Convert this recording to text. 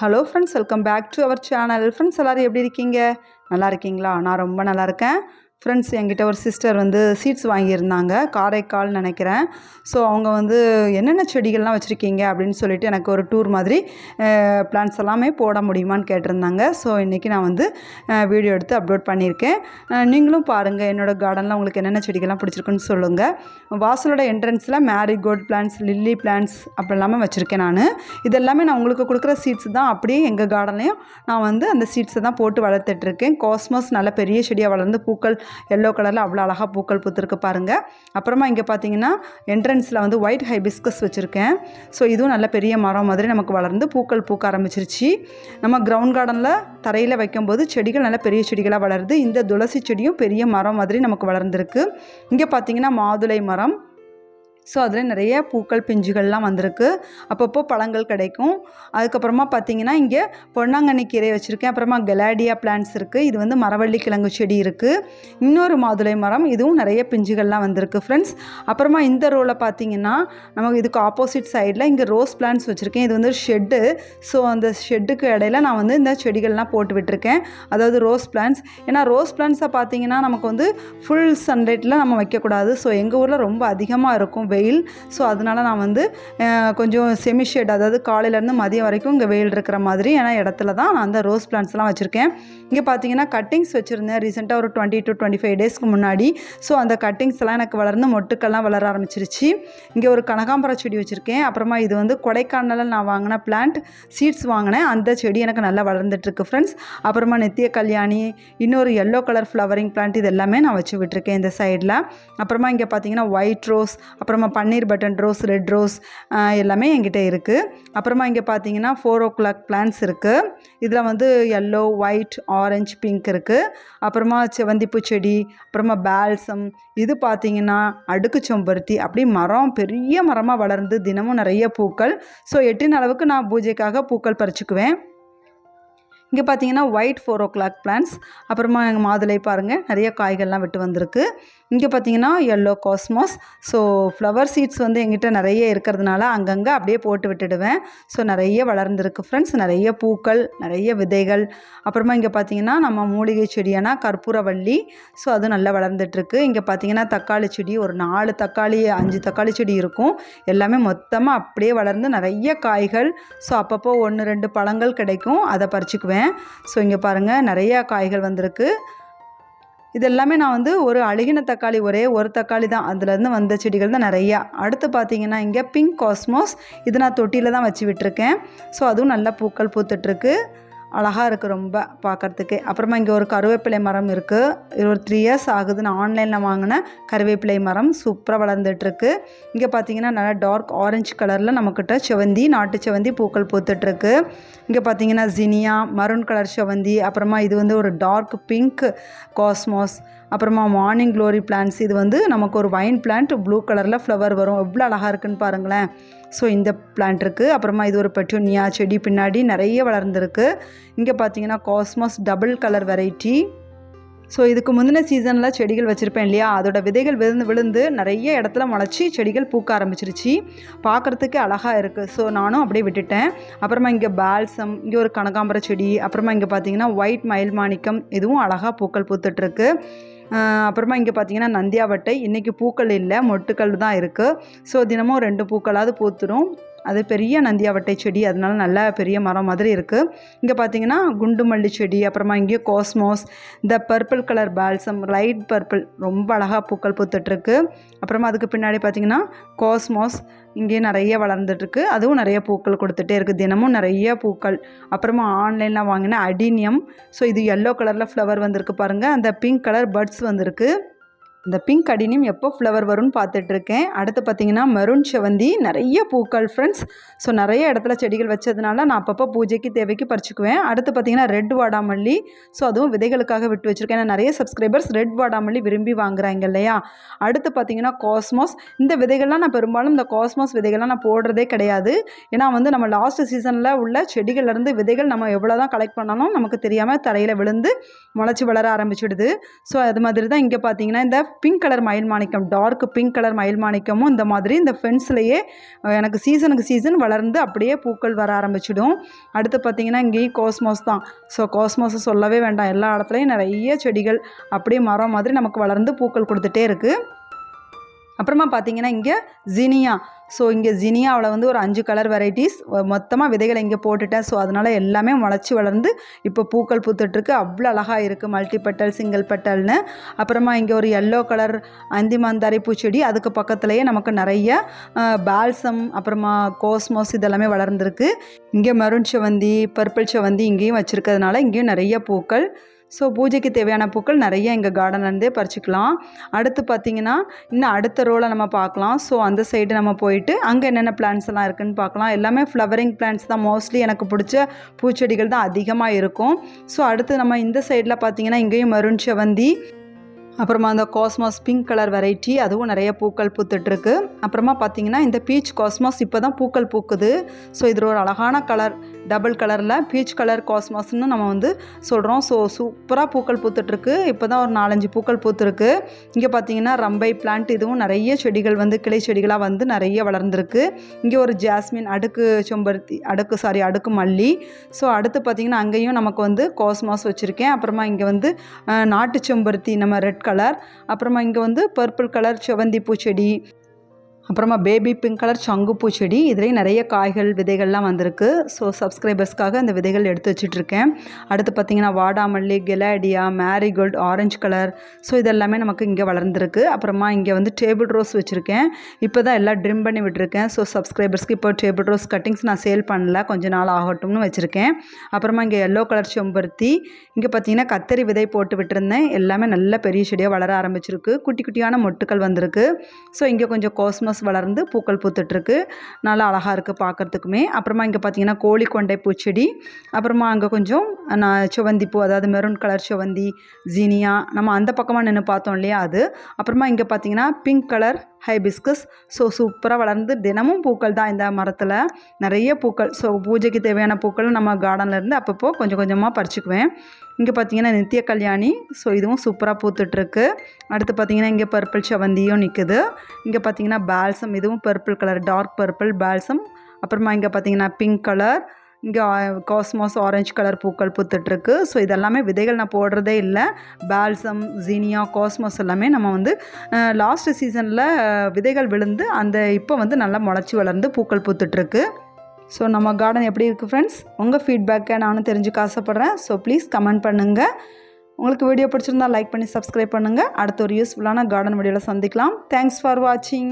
Hello friends welcome back to our channel friends எல்லோரும் எப்படி இருக்கீங்க? நல்லா இருக்கீங்களா? நான் ரொம்ப நல்லா இருக்கேன். ஃப்ரெண்ட்ஸ் என்கிட்ட ஒரு சிஸ்டர் வந்து சீட்ஸ் வாங்கியிருந்தாங்க. காரைக்கால் நினைக்கிறேன். ஸோ அவங்க வந்து என்னென்ன செடிகள்லாம் வச்சுருக்கீங்க அப்படின்னு சொல்லிட்டு எனக்கு ஒரு டூர் மாதிரி பிளான்ஸ் எல்லாமே போட முடியுமான்னு கேட்டிருந்தாங்க. ஸோ இன்றைக்கி நான் வந்து வீடியோ எடுத்து அப்லோட் பண்ணியிருக்கேன். நீங்களும் பாருங்கள் என்னோடய கார்டனில் உங்களுக்கு என்னென்ன செடிகள்லாம் பிடிச்சிருக்குன்னு சொல்லுங்கள் வாசலோட என்ட்ரன்ஸில் மேரிகோல்ட் பிளான்ஸ் லில்லி பிளான்ஸ் அப்படி எல்லாமே வச்சுருக்கேன் நான். இதெல்லாமே நான் உங்களுக்கு கொடுக்குற சீட்ஸ் தான். அப்படியே எங்கள் கார்டன்லேயும் நான் வந்து அந்த சீட்ஸை தான் போட்டு வளர்த்துட்ருக்கேன் காஸ்மோஸ் நல்ல பெரிய செடியாக வளர்ந்து பூக்கள் எல்லோ கலரில் அவ்வளோ அழகாக பூக்கள் பூத்துருக்கு பாருங்கள் அப்புறமா இங்கே பார்த்தீங்கன்னா என்ட்ரன்ஸில் வந்து ஒயிட் ஹைபிஸ்கஸ் வச்சுருக்கேன். ஸோ இதுவும் நல்ல பெரிய மரம் மாதிரி நமக்கு வளர்ந்து பூக்கள் பூக்க ஆரம்பிச்சிருச்சு. நம்ம கிரவுண்ட் கார்டனில் தரையில் வைக்கும்போது செடிகள் நல்ல பெரிய செடிகளாக வளருது. இந்த துளசி செடியும் பெரிய மரம் மாதிரி நமக்கு வளர்ந்துருக்கு. இங்கே பார்த்தீங்கன்னா மாதுளை மரம் ஸோ அதில் நிறைய பூக்கள் பிஞ்சுகள்லாம் வந்திருக்கு. அப்பப்போ பழங்கள் கிடைக்கும். அதுக்கப்புறமா பார்த்தீங்கன்னா இங்கே பொன்னாங்கண்ணி கீரை வச்சுருக்கேன். அப்புறமா கெலாடியா பிளான்ட்ஸ் இருக்குது இது வந்து மரவள்ளி கிழங்கு செடி இருக்குது இன்னொரு மாதுளை மரம் இதுவும் நிறைய பிஞ்சுகள்லாம் வந்திருக்கு ஃப்ரெண்ட்ஸ் அப்புறமா இந்த ரோவில் பார்த்தீங்கன்னா நமக்கு இதுக்கு ஆப்போசிட் சைடில் இங்கே ரோஸ் பிளான்ட்ஸ் வச்சுருக்கேன். இது வந்து ஷெட்டு ஸோ அந்த ஷெட்டுக்கு இடையில நான் வந்து இந்த செடிகள்லாம் போட்டு விட்டுருக்கேன். அதாவது ரோஸ் பிளான்ட்ஸ் ஏன்னா ரோஸ் பிளான்ட்ஸை பார்த்தீங்கன்னா நமக்கு வந்து ஃபுல் சன்லைட்டில் நம்ம வைக்கக்கூடாது. ஸோ எங்கள் ஊரில் ரொம்ப அதிகமாக இருக்கும் வெயில். ஸோ அதனால நான் வந்து கொஞ்சம் செமி ஷேட் அதாவது காலையிலேருந்து மதியம் வரைக்கும் இங்கே வெயில் இருக்கிற மாதிரி ஏன்னா இடத்துல தான் நான் அந்த ரோஸ் பிளான்ட்ஸ்லாம் வச்சுருக்கேன். இங்கே பார்த்தீங்கன்னா கட்டிங்ஸ் வச்சுருந்தேன் ரீசெண்டாக ஒரு டுவெண்ட்டி டு டுவெண்ட்டி ஃபைவ் டேஸ்க்கு முன்னாடி. ஸோ அந்த கட்டிங்ஸ் எல்லாம் எனக்கு வளர்ந்து மொட்டுக்கள்லாம் வளர ஆரம்பிச்சிருச்சு. இங்கே ஒரு கனகாம்பர செடி வச்சுருக்கேன். அப்புறமா இது வந்து கொடைக்கானலில் நான் வாங்கின பிளான்ட் சீட்ஸ் வாங்கினேன். அந்த செடி எனக்கு நல்லா வளர்ந்துட்டுருக்கு ஃப்ரெண்ட்ஸ் அப்புறமா நித்திய கல்யாணி இன்னொரு எல்லோ கலர் ஃப்ளவரிங் பிளான்ட் இது எல்லாமே நான் வச்சு விட்டுருக்கேன் இந்த சைடில் அப்புறமா இங்கே பார்த்தீங்கன்னா ஒயிட் ரோஸ் அப்புறமா பன்னீர் பட்டன் ரோஸ் ரெட் ரோஸ் எல்லாமே என்கிட்ட இருக்குது அப்புறமா இங்கே பார்த்தீங்கன்னா ஃபோர் ஓ கிளாக் பிளான்ஸ் இருக்குது இதில் வந்து எல்லோ ஒயிட் ஆரஞ்சு பிங்க் இருக்குது அப்புறமா செவந்திப்பூ செடி அப்புறமா பேல்சம் இது பார்த்தீங்கன்னா அடுக்கு செம்பருத்தி. அப்படி மரம் பெரிய மரமாக வளர்ந்து தினமும் நிறைய பூக்கள். ஸோ எட்டின் அளவுக்கு நான் பூஜைக்காக பூக்கள் பறிச்சுக்குவேன். இங்கே பார்த்தீங்கன்னா white four o'clock plants அப்புறமா எங்கள் மாதுளை பாருங்கள் நிறைய காய்கள்லாம் விட்டு வந்திருக்கு. இங்கே பார்த்தீங்கன்னா yellow cosmos so flower seeds வந்து எங்கிட்ட நிறைய இருக்கிறதுனால அங்கங்கே அப்படியே போட்டு விட்டுடுவேன். ஸோ நிறைய வளர்ந்துருக்கு ஃப்ரெண்ட்ஸ் நிறைய பூக்கள் நிறைய விதைகள். அப்புறமா இங்கே பார்த்தீங்கன்னா நம்ம மூலிகை செடியானா கற்பூரவள்ளி. ஸோ அது நல்லா வளர்ந்துட்டுருக்கு. இங்கே பார்த்தீங்கன்னா தக்காளி செடி ஒரு நாலு தக்காளி அஞ்சு தக்காளி செடி இருக்கும். எல்லாமே மொத்தமாக அப்படியே வளர்ந்து நிறைய காய்கள். ஸோ அப்பப்போ ஒன்று ரெண்டு பழங்கள் கிடைக்கும். அதை பறிச்சுக்குவேன். ஸோ இங்கே பாருங்கள் நிறையா காய்கள் வந்திருக்கு. இது எல்லாமே நான் வந்து ஒரு அழுகின தக்காளி ஒரே ஒரு தக்காளி தான். அதுலேருந்து வந்த செடிகள் தான் நிறையா. அடுத்து பார்த்தீங்கன்னா இங்கே பிங்க் காஸ்மோஸ் இது நான் தொட்டியில் தான் வச்சு விட்டுருக்கேன். ஸோ அதுவும் நல்லா பூக்கள் பூத்துட்ருக்கு அழகாக இருக்குது ரொம்ப பார்க்குறதுக்கு அப்புறமா இங்கே ஒரு கருவேப்பிலை மரம் இருக்குது இது ஒரு த்ரீ இயர்ஸ் ஆகுது. நான் ஆன்லைனில் வாங்கின கருவேப்பிலை மரம். சூப்பராக வளர்ந்துட்டுருக்கு. இங்கே பார்த்தீங்கன்னா நல்லா டார்க் ஆரஞ்சு கலரில் நம்மக்கிட்ட செவந்தி நாட்டு செவந்தி பூக்கள் பூத்துட்ருக்கு இங்கே பார்த்தீங்கன்னா ஜினியா மரூன் கலர் செவந்தி அப்புறமா இது வந்து ஒரு டார்க் பிங்க் காஸ்மோஸ் அப்புறமா மார்னிங் க்ளோரி பிளான்ஸ் இது வந்து நமக்கு ஒரு வைன் பிளான்ட் ப்ளூ கலரில் ஃப்ளவர் வரும். எவ்வளோ அழகாக இருக்குன்னு பாருங்களேன். ஸோ இந்த பிளான்ட் இருக்குது அப்புறமா இது ஒரு பெட்டூனியா செடி பின்னாடி நிறைய வளர்ந்துருக்கு. இங்கே பார்த்தீங்கன்னா cosmos double colour variety so இதுக்கு முந்தின சீசனில் செடிகள் வச்சுருப்பேன் இல்லையா? அதோட விதைகள் விழுந்து விழுந்து நிறைய இடத்துல முளைச்சி செடிகள் பூக்க ஆரம்பிச்சிருச்சு. பார்க்குறதுக்கு அழகாக இருக்குது ஸோ நானும் அப்படியே விட்டுட்டேன். அப்புறமா இங்கே பால்சம் இங்கே ஒரு கனகாம்பர செடி அப்புறமா இங்கே பார்த்தீங்கன்னா ஒயிட் மயில் மாணிக்கம் இதுவும் அழகாக பூக்கள் பூத்துட்ருக்கு அப்புறமா இங்கே பார்த்தீங்கன்னா நந்தியாவட்டை. இன்றைக்கி பூக்கள் இல்லை மொட்டுக்கள் தான் இருக்குது ஸோ தினமும் ரெண்டு பூக்களாவது பூத்துரும். அது பெரிய நந்தியாவட்டை செடி அதனால நல்ல பெரிய மரம் மாதிரி இருக்குது இங்கே பார்த்தீங்கன்னா குண்டு மல்லி செடி அப்புறமா இங்கேயும் கோஸ்மோஸ் இந்த purple colour balsam light purple ரொம்ப அழகாக பூக்கள் பூத்துட்ருக்கு. அப்புறமா அதுக்கு பின்னாடி பார்த்தீங்கன்னா கோஸ்மோஸ் இங்கேயும் நிறைய வளர்ந்துட்டுருக்கு அதுவும் நிறைய பூக்கள் கொடுத்துட்டே இருக்குது தினமும் நிறைய பூக்கள். அப்புறமா ஆன்லைனில் வாங்கின அடினியம் ஸோ இது எல்லோ கலரில் ஃப்ளவர் வந்திருக்கு பாருங்கள் அந்த பிங்க் கலர் பர்ட்ஸ் வந்திருக்கு. இந்த பிங்க் அடினியம் எப்போ ஃப்ளவர் வரும்னு பார்த்துட்ருக்கேன். அடுத்து பார்த்தீங்கன்னா மெரூன் செவந்தி நிறைய பூக்கள் ஃப்ரெண்ட்ஸ் ஸோ நிறைய இடத்துல செடிகள் வச்சதுனால நான் அப்பப்போ பூஜைக்கு தேவைக்கு பறிச்சுக்குவேன். அடுத்து பார்த்தீங்கன்னா ரெட் வாடாமல்லி. ஸோ அதுவும் விதைகளுக்காக விட்டு வச்சுருக்கேன். ஏன்னா நிறைய சப்ஸ்கிரைபர்ஸ் ரெட் வாடாமல்லி விரும்பி வாங்குறாங்க இல்லையா? அடுத்து பார்த்தீங்கன்னா காஸ்மோஸ் இந்த விதைகள்லாம் நான் பெரும்பாலும் இந்த காஸ்மோஸ் விதைகள்லாம் நான் போடுறதே கிடையாது. ஏன்னா வந்து நம்ம லாஸ்ட் சீசனில் உள்ள செடிகள்லேருந்து விதைகள் நம்ம எவ்வளோ தான் கலெக்ட் பண்ணாலும் நமக்கு தெரியாமல் தரையில் விழுந்து முளைச்சி வளர ஆரம்பிச்சிடுது. ஸோ அது மாதிரி தான் இங்கே பார்த்தீங்கன்னா இந்த பிங்க் கலர் மயில் மாணிக்கம் டார்க் பிங்க் கலர் மயில் மாணிக்கமும் இந்த மாதிரி இந்த ஃபென்ஸ்லேயே எனக்கு சீசனுக்கு சீசன் வளர்ந்து அப்படியே பூக்கள் வர ஆரம்பிச்சிடும். அடுத்து பார்த்திங்கன்னா இங்கேயும் கோஸ்மோஸ் தான். ஸோ கோஸ்மோஸை சொல்லவே வேண்டாம். எல்லா இடத்துலையும் நிறைய செடிகள் அப்படியே மரம் மாதிரி நமக்கு வளர்ந்து பூக்கள் கொடுத்துட்டே இருக்குது அப்புறமா பார்த்தீங்கன்னா இங்கே ஜினியா ஸோ இங்கே ஜினியாவில் வந்து ஒரு அஞ்சு கலர் வெரைட்டிஸ் மொத்தமாக விதைகளை இங்கே போட்டுட்டேன். ஸோ அதனால் எல்லாமே முளைச்சி வளர்ந்து இப்போ பூக்கள் பூத்துட்ருக்கு அவ்வளோ அழகாக இருக்குது மல்டி பெட்டல் சிங்கிள் பெட்டல்னு அப்புறமா இங்கே ஒரு எல்லோ கலர் அந்தி மந்தாரி பூச்செடி. அதுக்கு பக்கத்துலேயே நமக்கு நிறைய பால்சம் அப்புறமா கோஸ்மோஸ் இதெல்லாமே வளர்ந்துருக்கு. இங்கே மருண் செவந்தி பர்பிள் செவந்தி இங்கேயும் வச்சுருக்கிறதுனால இங்கேயும் நிறைய பூக்கள். ஸோ பூஜைக்கு தேவையான பூக்கள் நிறைய எங்கள் கார்டன்லேருந்தே பறிச்சிக்கலாம். அடுத்து பார்த்திங்கன்னா இன்னும் அடுத்த ரோவில் நம்ம பார்க்கலாம். ஸோ அந்த சைடு நம்ம போயிட்டு அங்கே என்னென்ன பிளான்ஸ் எல்லாம் இருக்குதுன்னு பார்க்கலாம். எல்லாமே ஃப்ளவரிங் பிளான்ஸ் தான். மோஸ்ட்லி எனக்கு பிடிச்ச பூச்செடிகள் தான் அதிகமாக இருக்கும். ஸோ அடுத்து நம்ம இந்த சைடில் பார்த்திங்கன்னா இங்கேயும் மருண் செவந்தி அப்புறமா அந்த காஸ்மாஸ் பிங்க் கலர் வெரைட்டி அதுவும் நிறைய பூக்கள் பூத்துட்ருக்கு அப்புறமா பார்த்தீங்கன்னா இந்த பீச் காஸ்மாஸ் இப்போ தான் பூக்கள் பூக்குது. ஸோ இதில் ஒரு அழகான கலர் டபுள் கலரில் பீச் கலர் காஸ்மாஸ்னு நம்ம வந்து சொல்கிறோம் ஸோ சூப்பராக பூக்கள் பூத்துட்ருக்கு இப்போ தான் ஒரு நாலஞ்சு பூக்கள் பூத்துருக்கு. இங்கே பார்த்தீங்கன்னா ரம்பை பிளான்ட் இதுவும் நிறைய செடிகள் வந்து கிளை செடிகளாக வந்து நிறைய வளர்ந்துருக்கு. இங்கே ஒரு ஜாஸ்மின் அடுக்கு செம்பருத்தி அடுக்கு சாரி அடுக்கு மல்லி. ஸோ அடுத்து பார்த்திங்கன்னா அங்கேயும் நமக்கு வந்து காஸ்மாஸ் வச்சுருக்கேன். அப்புறமா இங்கே வந்து நாட்டு செம்பருத்தி நம்ம ரெட் கலர் அப்புறமா இங்கே வந்து பர்பிள் கலர் செவந்தி பூச்செடி. அப்புறமா பேபி பிங்க் கலர் சங்கு பூச்செடி இதுலேயும் நிறைய காய்கள் விதைகள்லாம் வந்திருக்கு. ஸோ சப்ஸ்கிரைபர்ஸ்க்காக அந்த விதைகள் எடுத்து வச்சுட்ருக்கேன். அடுத்து பார்த்திங்கன்னா வாடாமல்லி gaillardia marigold orange colour so இதெல்லாமே நமக்கு இங்கே வளர்ந்துருக்கு. அப்புறமா இங்கே வந்து டேபிள் ரோஸ் வச்சுருக்கேன். இப்போ தான் எல்லாம் ட்ரிம் பண்ணி விட்டுருக்கேன். ஸோ சப்ஸ்கிரைபர்ஸ்க்கு இப்போ டேபிள் ரோஸ் கட்டிங்ஸ் நான் சேல் பண்ணல. கொஞ்ச நாள் ஆகட்டும்னு வச்சுருக்கேன். அப்புறமா இங்கே எல்லோ கலர் செம்பருத்தி. இங்கே பார்த்தீங்கன்னா கத்தரி விதை போட்டு விட்டுருந்தேன். எல்லாமே நல்ல பெரிய செடியாக வளர ஆரம்பிச்சிருக்கு. குட்டி குட்டியான மொட்டுக்கள் வந்திருக்கு. ஸோ இங்கே கொஞ்சம் கோஸ்மஸ் வளர்ந்து பூக்கள் பூத்துட்ருக்கு. நல்லா அழகாக இருக்குது பார்க்குறதுக்குமே அப்புறமா இங்கே பார்த்தீங்கன்னா கோழி கொண்டை பூச்செடி. அப்புறமா அங்கே கொஞ்சம் நான் செவந்தி பூ அதாவது மெரூன் கலர் செவந்தி ஜீனியா நம்ம அந்த பக்கமாக நின்று பார்த்தோம் இல்லையா அது. அப்புறமா இங்கே பார்த்தீங்கன்னா பிங்க் கலர் ஹைபிஸ்கஸ். ஸோ சூப்பராக வளர்ந்து தினமும் பூக்கள் தான் இந்த மரத்தில். நிறைய பூக்கள். ஸோ பூஜைக்கு தேவையான பூக்கள் நம்ம கார்டனில் இருந்து அப்பப்போ கொஞ்சம் கொஞ்சமாக பறிச்சுக்குவேன். இங்கே பார்த்தீங்கன்னா நித்திய கல்யாணி. ஸோ இதுவும் சூப்பராக பூத்துட்ருக்கு அடுத்து பார்த்தீங்கன்னா இங்கே பர்பிள் செவந்தியும் நிற்குது இங்கே பார்த்தீங்கன்னா பால்சம் இதுவும் purple colour dark purple balsam அப்புறமா இங்கே பார்த்தீங்கன்னா பிங்க் கலர் இங்கே காஸ்மாஸ் ஆரஞ்சு கலர் பூக்கள் பூத்துட்ருக்கு. ஸோ இதெல்லாமே விதைகள் நான் போடுறதே இல்லை. பால்சம் ஜீனியா காஸ்மாஸ் எல்லாமே நம்ம வந்து லாஸ்ட் சீசனில் விதைகள் விழுந்து அந்த இப்போ வந்து நல்லா முளைச்சி வளர்ந்து பூக்கள் பூத்துட்ருக்கு. ஸோ நம்ம கார்டன் எப்படி இருக்குது ஃப்ரெண்ட்ஸ் உங்கள் ஃபீட்பேக்கை நானும் தெரிஞ்சுக்க ஆசைப்பட்றேன். ஸோ ப்ளீஸ் கமெண்ட் பண்ணுங்கள் உங்களுக்கு வீடியோ பிடிச்சிருந்தா லைக் பண்ணி சப்ஸ்கிரைப் பண்ணுங்கள் அடுத்த ஒரு யூஸ்ஃபுல்லான கார்டன் வீடியோவில் சந்திக்கலாம். தேங்க்ஸ் ஃபார் வாட்சிங்